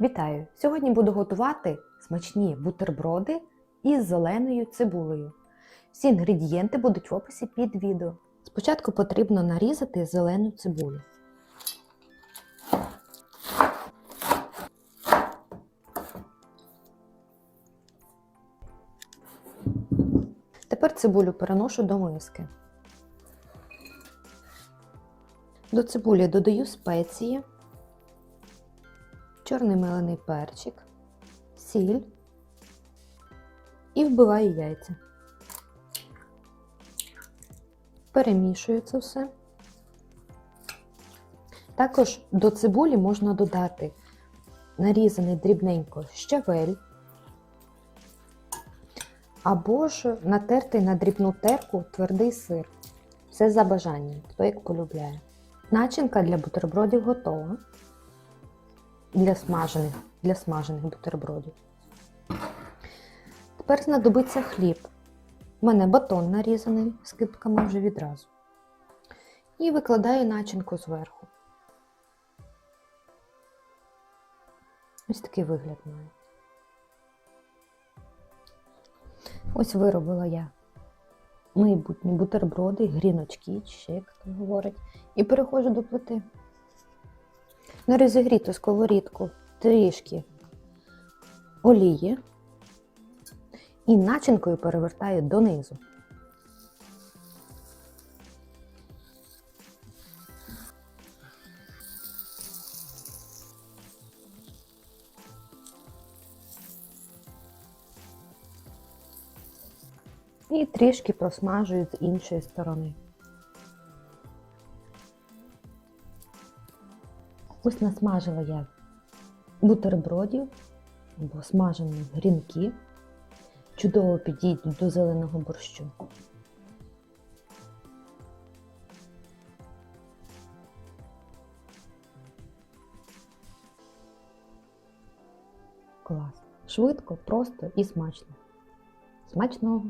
Вітаю! Сьогодні буду готувати смачні бутерброди із зеленою цибулею. Всі інгредієнти будуть в описі під відео. Спочатку потрібно нарізати зелену цибулю. Тепер цибулю переношу до миски. До цибулі додаю спеції, чорний мелений перчик, сіль і вбиваю яйця. Перемішую це все. Також до цибулі можна додати нарізаний дрібненько щавель, або ж натертий на дрібну терку твердий сир. Все за бажанням, хто як полюбляє. Начинка для бутербродів готова. Для смажених, для смажених бутербродів. Тепер знадобиться хліб. У мене батон нарізаний скибками вже відразу. І викладаю начинку зверху. Ось такий вигляд має. Ось виробила я майбутні бутерброди, гріночки, ще як хто говорить, і переходжу до плити. На розігріту сковорідку трішки олії і начинкою перевертаю донизу. І трішки просмажую з іншої сторони. Ось насмажила я бутербродів або смажені грінки. Чудово підійдуть до зеленого борщу. Клас. Швидко, просто і смачно. Смачного!